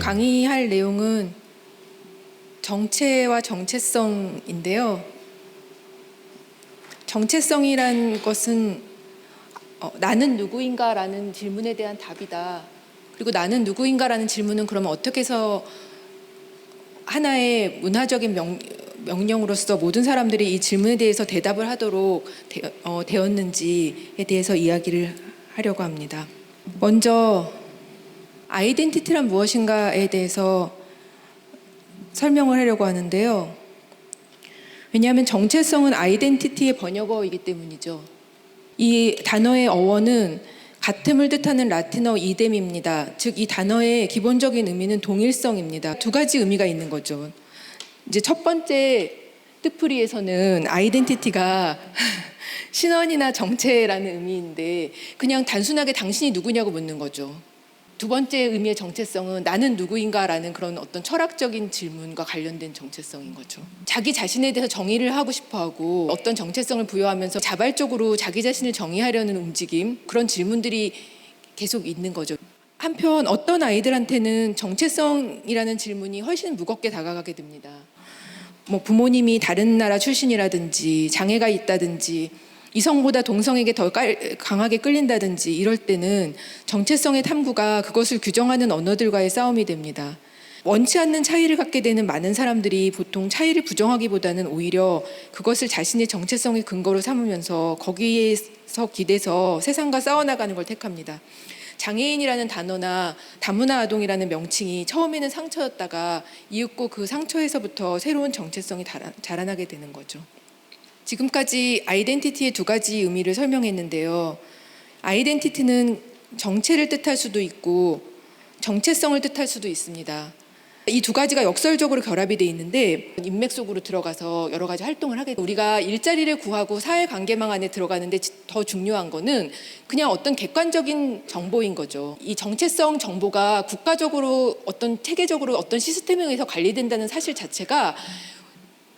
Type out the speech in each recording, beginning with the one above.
강의할 내용은 정체와 정체성인데요. 정체성이란 것은 어, 나는 누구인가라는 질문에 대한 답이다. 그리고 나는 누구인가라는 질문은 그러면 어떻게 해서 하나의 문화적인 명, 명령으로서 모든 사람들이 이 질문에 대해서 대답을 하도록 되, 어, 되었는지에 대해서 이야기를 하려고 합니다. 먼저 아이덴티티란 무엇인가에 대해서 설명을 하려고 하는데요. 왜냐하면 정체성은 아이덴티티의 번역어이기 때문이죠. 이 단어의 어원은 같음을 뜻하는 라틴어 이뎀입니다. 즉 이 단어의 기본적인 의미는 동일성입니다. 두 가지 의미가 있는 거죠. 이제 첫 번째 뜻풀이에서는 아이덴티티가 신원이나 정체라는 의미인데 그냥 단순하게 당신이 누구냐고 묻는 거죠. 두 번째 의미의 정체성은 나는 누구인가라는 그런 어떤 철학적인 질문과 관련된 정체성인 거죠. 자기 자신에 대해서 정의를 하고 싶어 하고 어떤 정체성을 부여하면서 자발적으로 자기 자신을 정의하려는 움직임 그런 질문들이 계속 있는 거죠. 한편 어떤 아이들한테는 정체성이라는 질문이 훨씬 무겁게 다가가게 됩니다. 뭐 부모님이 다른 나라 출신이라든지 장애가 있다든지 이성보다 동성에게 더 깔, 강하게 끌린다든지 이럴 때는 정체성의 탐구가 그것을 규정하는 언어들과의 싸움이 됩니다. 원치 않는 차이를 갖게 되는 많은 사람들이 보통 차이를 부정하기보다는 오히려 그것을 자신의 정체성의 근거로 삼으면서 거기에서 기대서 세상과 싸워나가는 걸 택합니다. 장애인이라는 단어나 다문화 아동이라는 명칭이 처음에는 상처였다가 이윽고 그 상처에서부터 새로운 정체성이 자라나게 되는 거죠. 지금까지 아이덴티티의 두 가지 의미를 설명했는데요. 아이덴티티는 정체를 뜻할 수도 있고 정체성을 뜻할 수도 있습니다. 이 두 가지가 역설적으로 결합이 돼 있는데 인맥 속으로 들어가서 여러 가지 활동을 하게 우리가 일자리를 구하고 사회 관계망 안에 들어가는데 더 중요한 거는 그냥 어떤 객관적인 정보인 거죠. 이 정체성 정보가 국가적으로 어떤 체계적으로 어떤 시스템에 의해서 관리된다는 사실 자체가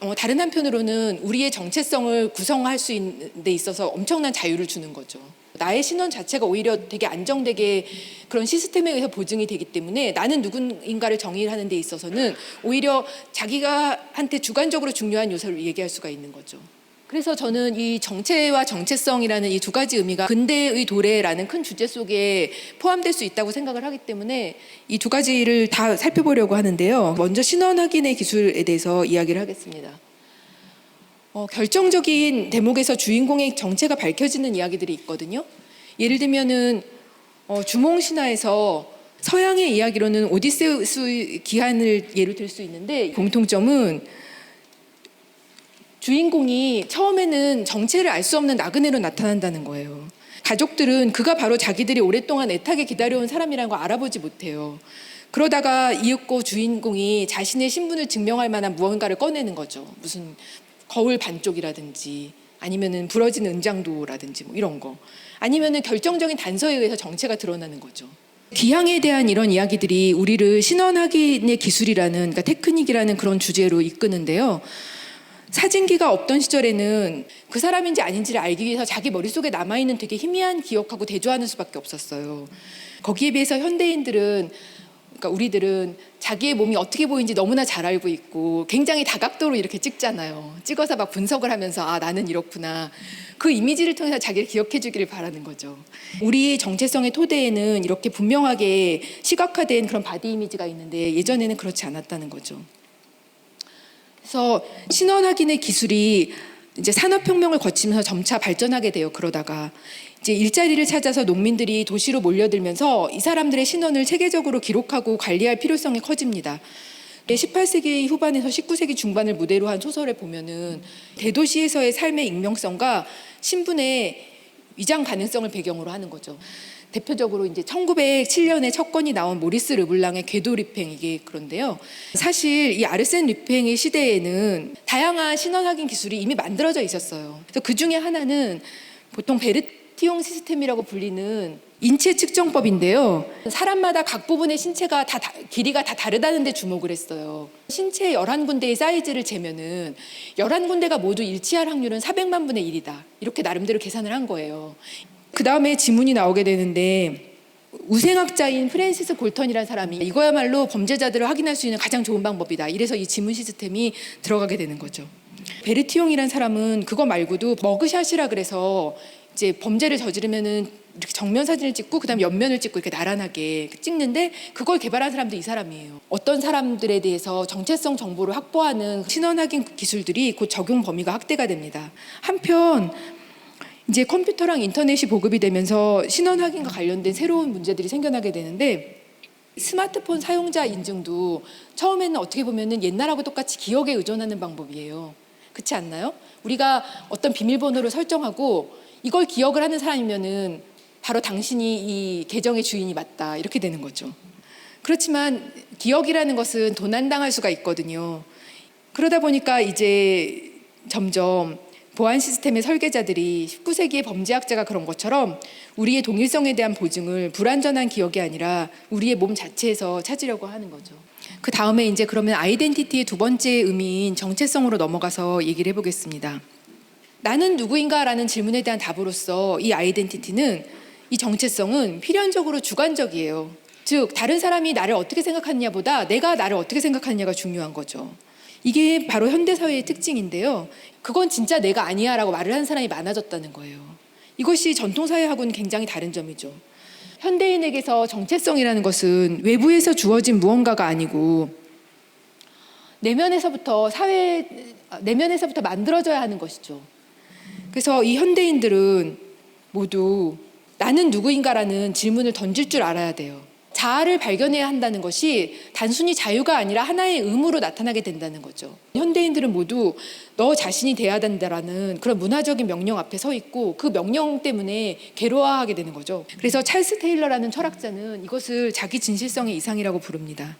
어, 다른 한편으로는 우리의 정체성을 구성할 수 있는 데 있어서 엄청난 자유를 주는 거죠. 나의 신원 자체가 오히려 되게 안정되게 그런 시스템에 의해서 보증이 되기 때문에 나는 누군가를 정의하는 데 있어서는 오히려 자기가 한테 주관적으로 중요한 요소를 얘기할 수가 있는 거죠. 그래서 저는 이 정체와 정체성이라는 이 두 가지 의미가 근대의 도래라는 큰 주제 속에 포함될 수 있다고 생각을 하기 때문에 이 두 가지를 다 살펴보려고 하는데요. 먼저 신원 확인의 기술에 대해서 이야기를 하겠습니다. 어, 결정적인 대목에서 주인공의 정체가 밝혀지는 이야기들이 있거든요. 예를 들면은 어, 주몽 신화에서 서양의 이야기로는 오디세우스 기한을 예로 들 수 있는데 공통점은 주인공이 처음에는 정체를 알 수 없는 나그네로 나타난다는 거예요. 가족들은 그가 바로 자기들이 오랫동안 애타게 기다려온 사람이라는 걸 알아보지 못해요. 그러다가 이윽고 주인공이 자신의 신분을 증명할 만한 무언가를 꺼내는 거죠. 무슨 거울 반쪽이라든지 아니면은 부러진 은장도라든지 뭐 이런 거. 아니면은 결정적인 단서에 의해서 정체가 드러나는 거죠. 기항에 대한 이런 이야기들이 우리를 신원 확인의 기술이라는 그러니까 테크닉이라는 그런 주제로 이끄는데요. 사진기가 없던 시절에는 그 사람인지 아닌지를 알기 위해서 자기 머릿속에 남아있는 되게 희미한 기억하고 대조하는 수밖에 없었어요. 거기에 비해서 현대인들은 그러니까 우리들은 자기의 몸이 어떻게 보이는지 너무나 잘 알고 있고 굉장히 다각도로 이렇게 찍잖아요. 찍어서 막 분석을 하면서 아 나는 이렇구나. 그 이미지를 통해서 자기를 기억해 주기를 바라는 거죠. 우리의 정체성의 토대에는 이렇게 분명하게 시각화된 그런 바디 이미지가 있는데 예전에는 그렇지 않았다는 거죠. 그래서 신원 확인의 기술이 이제 산업혁명을 거치면서 점차 발전하게 돼요. 그러다가 이제 일자리를 찾아서 농민들이 도시로 몰려들면서 이 사람들의 신원을 체계적으로 기록하고 관리할 필요성이 커집니다. 18세기 후반에서 19세기 중반을 무대로 한 소설에 보면은 대도시에서의 삶의 익명성과 신분의 위장 가능성을 배경으로 하는 거죠. 대표적으로 이제 1907년에 첫 건이 나온 모리스 르블랑의 궤도 리팽 이게 그런데요. 사실 이 아르센 리팽의 시대에는 다양한 신원 확인 기술이 이미 만들어져 있었어요. 그래서 그 중에 하나는 보통 베르티용 시스템이라고 불리는 인체 측정법인데요. 사람마다 각 부분의 신체가 다, 다 길이가 다 다르다는 데 주목을 했어요. 신체 11군데의 사이즈를 재면은 11군데가 모두 일치할 확률은 400만 분의 1이다. 이렇게 나름대로 계산을 한 거예요. 그 다음에 지문이 나오게 되는데 우생학자인 프랜시스 골턴이라는 사람이 이거야말로 범죄자들을 확인할 수 있는 가장 좋은 방법이다. 이래서 이 지문 시스템이 들어가게 되는 거죠. 베르티용이라는 사람은 그거 말고도 머그샷이라 그래서 이제 범죄를 저지르면은 이렇게 정면 사진을 찍고 그다음 에 옆면을 찍고 이렇게 나란하게 찍는데 그걸 개발한 사람도 이 사람이에요. 어떤 사람들에 대해서 정체성 정보를 확보하는 신원 확인 기술들이 곧 적용 범위가 확대가 됩니다. 한편 이제 컴퓨터랑 인터넷이 보급이 되면서 신원 확인과 관련된 새로운 문제들이 생겨나게 되는데 스마트폰 사용자 인증도 처음에는 어떻게 보면은 옛날하고 똑같이 기억에 의존하는 방법이에요. 그렇지 않나요? 우리가 어떤 비밀번호를 설정하고 이걸 기억을 하는 사람이면은 바로 당신이 이 계정의 주인이 맞다 이렇게 되는 거죠. 그렇지만 기억이라는 것은 도난당할 수가 있거든요. 그러다 보니까 이제 점점 보안 시스템의 설계자들이 19세기의 범죄학자가 그런 것처럼 우리의 동일성에 대한 보증을 불완전한 기억이 아니라 우리의 몸 자체에서 찾으려고 하는 거죠. 그 다음에 이제 그러면 아이덴티티의 두 번째 의미인 정체성으로 넘어가서 얘기를 해보겠습니다. 나는 누구인가라는 질문에 대한 답으로서 이 아이덴티티는 이 정체성은 필연적으로 주관적이에요. 즉 다른 사람이 나를 어떻게 생각하느냐보다 내가 나를 어떻게 생각하느냐가 중요한 거죠. 이게 바로 현대 사회의 특징인데요. 그건 진짜 내가 아니야 라고 말을 하는 사람이 많아졌다는 거예요. 이것이 전통 사회하고는 굉장히 다른 점이죠. 현대인에게서 정체성이라는 것은 외부에서 주어진 무언가가 아니고 내면에서부터 사회 내면에서부터 만들어져야 하는 것이죠. 그래서 이 현대인들은 모두 나는 누구인가라는 질문을 던질 줄 알아야 돼요. 자아를 발견해야 한다는 것이 단순히 자유가 아니라 하나의 의무로 나타나게 된다는 거죠. 현대인들은 모두 너 자신이 돼야 된다라는 그런 문화적인 명령 앞에 서 있고 그 명령 때문에 괴로워하게 되는 거죠. 그래서 찰스 테일러라는 철학자는 이것을 자기 진실성의 이상이라고 부릅니다.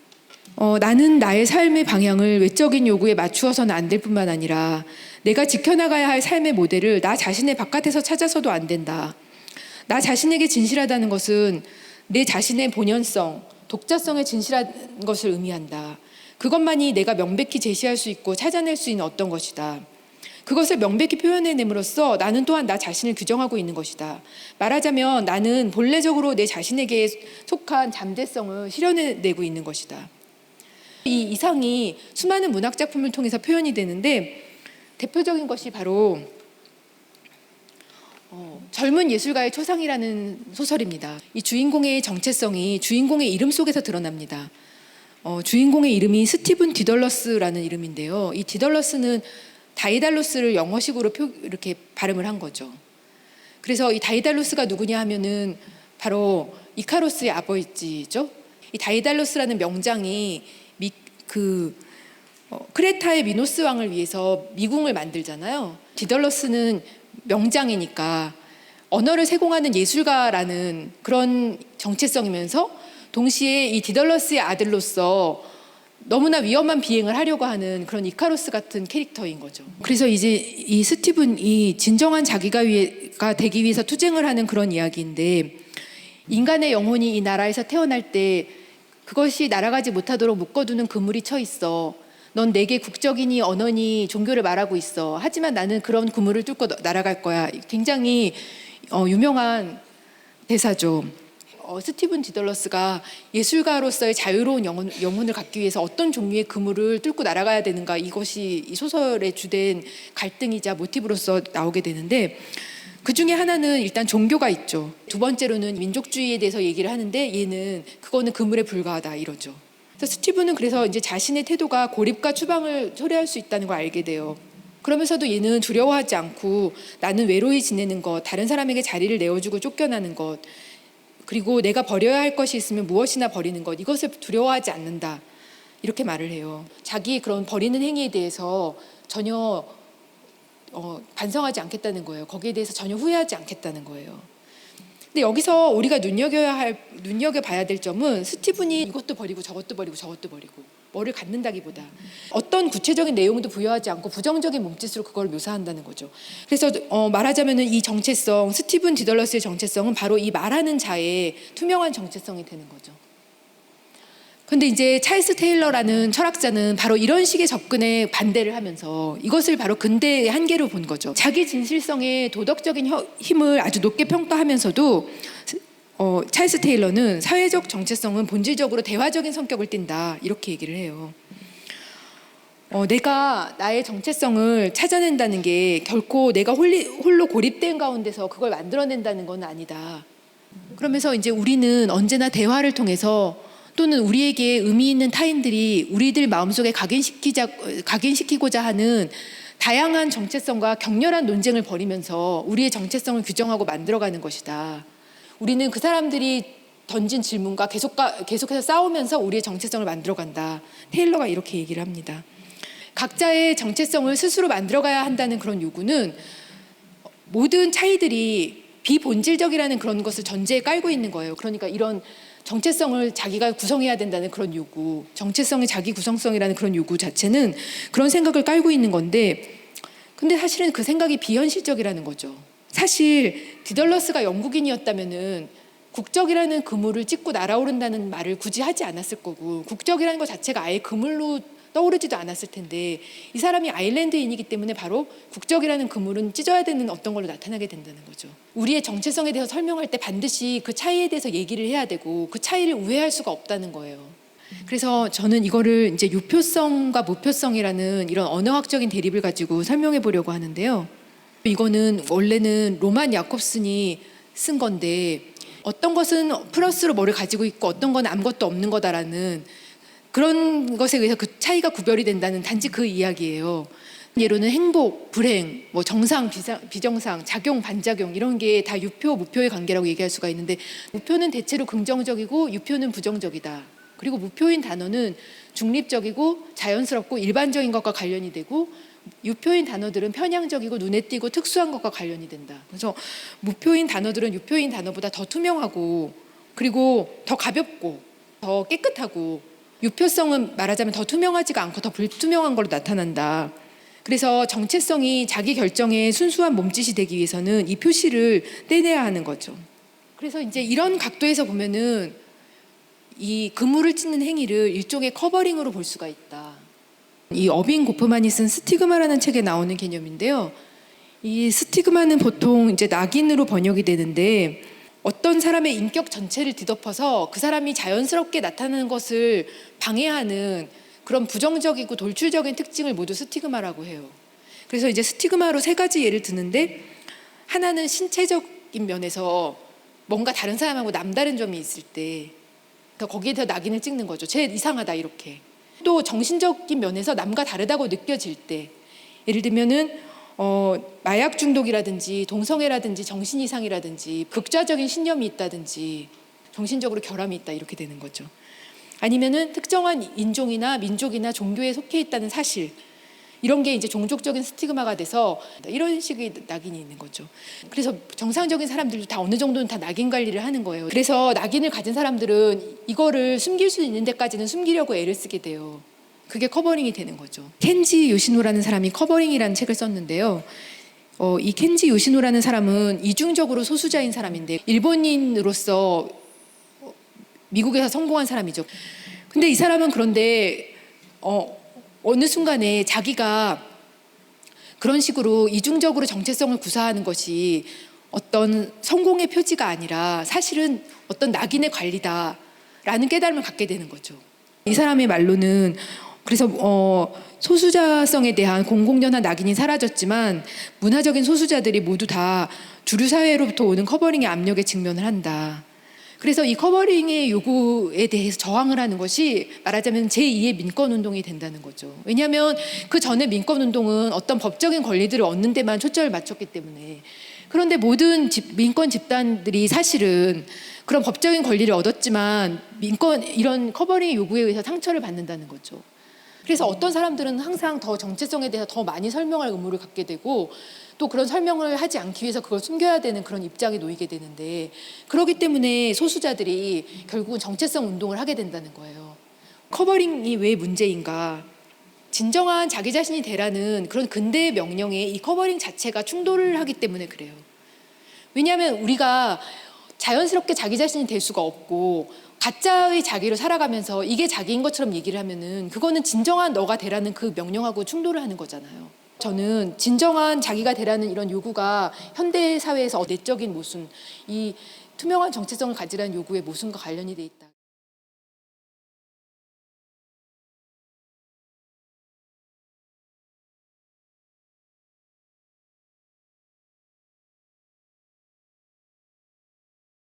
어, 나는 나의 삶의 방향을 외적인 요구에 맞추어서는 안 될 뿐만 아니라 내가 지켜나가야 할 삶의 모델을 나 자신의 바깥에서 찾아서도 안 된다. 나 자신에게 진실하다는 것은 내 자신의 본연성, 독자성에 진실한 것을 의미한다. 그것만이 내가 명백히 제시할 수 있고 찾아낼 수 있는 어떤 것이다. 그것을 명백히 표현해냄으로써 나는 또한 나 자신을 규정하고 있는 것이다. 말하자면 나는 본래적으로 내 자신에게 속한 잠재성을 실현해내고 있는 것이다. 이 이상이 수많은 문학 작품을 통해서 표현이 되는데 대표적인 것이 바로 어, 젊은 예술가의 초상이라는 소설입니다. 이 주인공의 정체성이 주인공의 이름 속에서 드러납니다. 어, 주인공의 이름이 스티븐 디덜러스라는 이름인데요. 이 디덜러스는 다이달로스를 영어식으로 표, 이렇게 발음을 한 거죠. 그래서 이 다이달로스가 누구냐 하면은 바로 이카로스의 아버지죠. 이 다이달로스라는 명장이 미, 그 어, 크레타의 미노스 왕을 위해서 미궁을 만들잖아요. 디덜러스는 명장이니까 언어를 세공하는 예술가라는 그런 정체성이면서 동시에 이 디덜러스의 아들로서 너무나 위험한 비행을 하려고 하는 그런 이카로스 같은 캐릭터인 거죠. 그래서 이제 이 스티븐이 진정한 자기가 위가 되기 위해서 투쟁을 하는 그런 이야기인데 인간의 영혼이 이 나라에서 태어날 때 그것이 날아가지 못하도록 묶어두는 그물이 쳐 있어. 넌 내게 국적이니 언어니 종교를 말하고 있어. 하지만 나는 그런 그물을 뚫고 날아갈 거야. 굉장히 어, 유명한 대사죠. 어, 스티븐 디덜러스가 예술가로서의 자유로운 영혼, 영혼을 갖기 위해서 어떤 종류의 그물을 뚫고 날아가야 되는가 이것이 이 소설의 주된 갈등이자 모티브로서 나오게 되는데 그 중에 하나는 일단 종교가 있죠. 두 번째로는 민족주의에 대해서 얘기를 하는데 얘는 그거는 그물에 불과하다 이러죠. 그래서 스티브는 그래서 이제 자신의 태도가 고립과 추방을 초래할 수 있다는 걸 알게 돼요. 그러면서도 얘는 두려워하지 않고 나는 외로이 지내는 것, 다른 사람에게 자리를 내어주고 쫓겨나는 것, 그리고 내가 버려야 할 것이 있으면 무엇이나 버리는 것, 이것을 두려워하지 않는다. 이렇게 말을 해요. 자기 그런 버리는 행위에 대해서 전혀 어, 반성하지 않겠다는 거예요. 거기에 대해서 전혀 후회하지 않겠다는 거예요. 근데 여기서 우리가 눈여겨야 할 눈여겨봐야 될 점은 스티븐이 이것도 버리고 저것도 버리고 저것도 버리고 뭐를 갖는다기보다 어떤 구체적인 내용도 부여하지 않고 부정적인 몸짓으로 그걸 묘사한다는 거죠. 그래서 어, 말하자면은 이 정체성 스티븐 디덜러스의 정체성은 바로 이 말하는 자의 투명한 정체성이 되는 거죠. 근데 이제 찰스 테일러라는 철학자는 바로 이런 식의 접근에 반대를 하면서 이것을 바로 근대의 한계로 본 거죠. 자기 진실성의 도덕적인 힘을 아주 높게 평가하면서도 어, 찰스 테일러는 사회적 정체성은 본질적으로 대화적인 성격을 띈다 이렇게 얘기를 해요. 어, 내가 나의 정체성을 찾아낸다는 게 결코 내가 홀리, 홀로 고립된 가운데서 그걸 만들어낸다는 건 아니다. 그러면서 이제 우리는 언제나 대화를 통해서 또는 우리에게 의미 있는 타인들이 우리들 마음속에 각인시키자, 각인시키고자 하는 다양한 정체성과 격렬한 논쟁을 벌이면서 우리의 정체성을 규정하고 만들어가는 것이다. 우리는 그 사람들이 던진 질문과 계속 계속해서 싸우면서 우리의 정체성을 만들어간다. 테일러가 이렇게 얘기를 합니다. 각자의 정체성을 스스로 만들어가야 한다는 그런 요구는 모든 차이들이 비본질적이라는 그런 것을 전제에 깔고 있는 거예요. 그러니까 이런 정체성을 자기가 구성해야 된다는 그런 요구, 정체성이 자기 구성성이라는 그런 요구 자체는 그런 생각을 깔고 있는 건데, 근데 사실은 그 생각이 비현실적이라는 거죠. 사실 디덜러스가 영국인이었다면은 국적이라는 그물을 찍고 날아오른다는 말을 굳이 하지 않았을 거고, 국적이라는 것 자체가 아예 그물로 떠오르지도 않았을 텐데 이 사람이 아일랜드인이기 때문에 바로 국적이라는 그물은 찢어야 되는 어떤 걸로 나타나게 된다는 거죠. 우리의 정체성에 대해서 설명할 때 반드시 그 차이에 대해서 얘기를 해야 되고 그 차이를 우회할 수가 없다는 거예요. 그래서 저는 이거를 이제 유표성과 무표성이라는 이런 언어학적인 대립을 가지고 설명해 보려고 하는데요. 이거는 원래는 로만 야콥슨이 쓴 건데 어떤 것은 플러스로 뭐를 가지고 있고 어떤 건 아무것도 없는 거다라는 그런 것에 의해서 그 차이가 구별이 된다는 단지 그 이야기예요. 예로는 행복, 불행, 뭐 정상, 비상, 비정상, 작용, 반작용 이런 게 다 유표, 무표의 관계라고 얘기할 수가 있는데 무표는 대체로 긍정적이고 유표는 부정적이다. 그리고 무표인 단어는 중립적이고 자연스럽고 일반적인 것과 관련이 되고 유표인 단어들은 편향적이고 눈에 띄고 특수한 것과 관련이 된다. 그래서 무표인 단어들은 유표인 단어보다 더 투명하고 그리고 더 가볍고 더 깨끗하고 유표성은 말하자면 더 투명하지가 않고 더 불투명한 걸로 나타난다. 그래서 정체성이 자기 결정의 순수한 몸짓이 되기 위해서는 이 표시를 떼내야 하는 거죠. 그래서 이제 이런 각도에서 보면은 이 그물을 찢는 행위를 일종의 커버링으로 볼 수가 있다. 이 어빈 고프만이 쓴 스티그마라는 책에 나오는 개념인데요. 이 스티그마는 보통 이제 낙인으로 번역이 되는데 어떤 사람의 인격 전체를 뒤덮어서 그 사람이 자연스럽게 나타나는 것을 방해하는 그런 부정적이고 돌출적인 특징을 모두 스티그마라고 해요. 그래서 이제 스티그마로 세 가지 예를 드는데 하나는 신체적인 면에서 뭔가 다른 사람하고 남다른 점이 있을 때 거기에 더 낙인을 찍는 거죠. 쟤 이상하다 이렇게. 또 정신적인 면에서 남과 다르다고 느껴질 때 예를 들면은 어, 마약 중독이라든지 동성애라든지 정신 이상이라든지 극좌적인 신념이 있다든지 정신적으로 결함이 있다 이렇게 되는 거죠. 아니면은 특정한 인종이나 민족이나 종교에 속해 있다는 사실 이런 게 이제 종족적인 스티그마가 돼서 이런 식의 낙인이 있는 거죠. 그래서 정상적인 사람들도 다 어느 정도는 다 낙인 관리를 하는 거예요. 그래서 낙인을 가진 사람들은 이거를 숨길 수 있는 데까지는 숨기려고 애를 쓰게 돼요. 그게 커버링이 되는 거죠. 켄지 요시노라는 사람이 커버링이라는 책을 썼는데요. 어, 이 켄지 요시노라는 사람은 이중적으로 소수자인 사람인데 일본인으로서 미국에서 성공한 사람이죠. 근데 이 사람은 그런데 어, 어느 순간에 자기가 그런 식으로 이중적으로 정체성을 구사하는 것이 어떤 성공의 표지가 아니라 사실은 어떤 낙인의 관리다라는 깨달음을 갖게 되는 거죠. 이 사람의 말로는 그래서 어, 소수자성에 대한 공공연한 낙인이 사라졌지만 문화적인 소수자들이 모두 다 주류 사회로부터 오는 커버링의 압력에 직면을 한다. 그래서 이 커버링의 요구에 대해서 저항을 하는 것이 말하자면 제2의 민권 운동이 된다는 거죠. 왜냐하면 그 전에 민권 운동은 어떤 법적인 권리들을 얻는 데만 초점을 맞췄기 때문에 그런데 모든 집, 민권 집단들이 사실은 그런 법적인 권리를 얻었지만 민권 이런 커버링 요구에 의해서 상처를 받는다는 거죠. 그래서 어떤 사람들은 항상 더 정체성에 대해서 더 많이 설명할 의무를 갖게 되고 또 그런 설명을 하지 않기 위해서 그걸 숨겨야 되는 그런 입장에 놓이게 되는데 그렇기 때문에 소수자들이 결국은 정체성 운동을 하게 된다는 거예요. 커버링이 왜 문제인가? 진정한 자기 자신이 되라는 그런 근대의 명령에 이 커버링 자체가 충돌을 하기 때문에 그래요. 왜냐하면 우리가 자연스럽게 자기 자신이 될 수가 없고 가짜의 자기로 살아가면서 이게 자기인 것처럼 얘기를 하면은 그거는 진정한 너가 되라는 그 명령하고 충돌을 하는 거잖아요. 저는 진정한 자기가 되라는 이런 요구가 현대 사회에서 내적인 모순, 이 투명한 정체성을 가지라는 요구의 모순과 관련이 돼 있다.